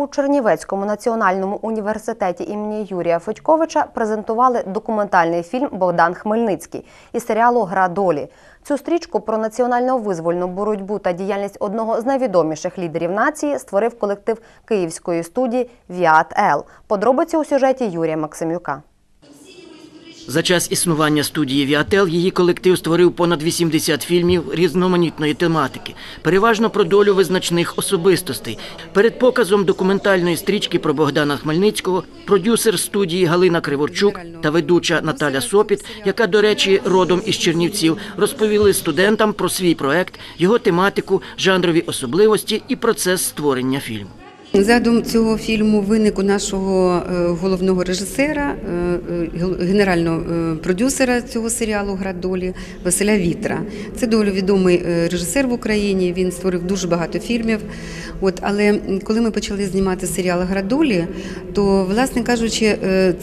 У Чернівецькому національному університеті імені Юрія Федьковича презентували документальний фільм Богдан Хмельницький із серіалу Гра долі. Цю стрічку про національно-визвольну боротьбу та діяльність одного з найвідоміших лідерів нації створив колектив київської студії Віат Ел. Подробиці у сюжеті Юрія Максимюка. За час існування студії Віател її колектив створив понад 80 фільмів різноманітної тематики, переважно про долю визначних особистостей. Перед показом документальної стрічки про Богдана Хмельницького продюсер студії Галина Криворчук та ведуча Наталя Сопіт, яка, до речі, родом із Чернівців, розповіли студентам про свій проект, його тематику, жанрові особливості і процес створення фільму. Задум цього фільму виник у нашого е, головного режисера, е, е, генерального продюсера цього серіалу Гра долі Василя Вітра. Це доволі відомий режисер в Україні. Він створив дуже багато фільмів. От, але коли ми почали знімати серіал Гра долі, то, власне кажучи,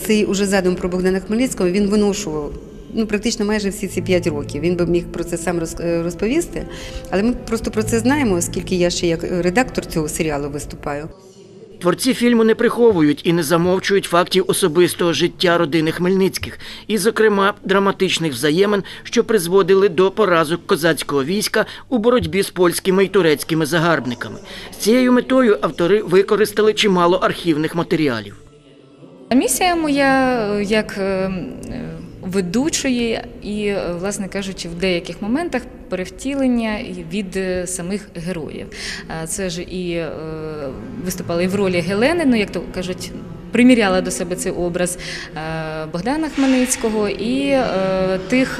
цей уже задум про Богдана Хмельницького він виношував. Ну, практично майже всі ці п'ять років. Він би міг про це сам е, розповісти, але ми просто про це знаємо, оскільки я ще як редактор цього серіалу виступаю. Творці фільму не приховують і не замовчують фактів особистого життя родини Хмельницьких, і, зокрема, драматичних взаємин, що призводили до поразок козацького війська у боротьбі з польськими і турецькими загарбниками. З цією метою автори використали чимало архівних матеріалів. Місія моя е, як е, е, ведучої і, е, власне кажучи, в деяких моментах перевтілення від е, самих героїв. Це ж і е, виступала і в ролі Гелени, ну як то кажуть. Приміряла до себе цей образ Богдана Хмельницького і тих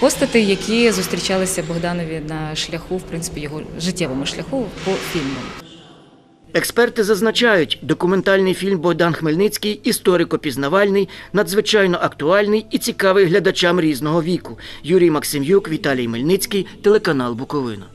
постатей, які зустрічалися Богданові на шляху, в принципі, його життєвому шляху по фільму. Експерти зазначають, документальний фільм Богдан Хмельницький історико-пізнавальний, надзвичайно актуальний і цікавий глядачам різного віку. Юрій Максимюк, Віталій Мельницький, телеканал Буковина.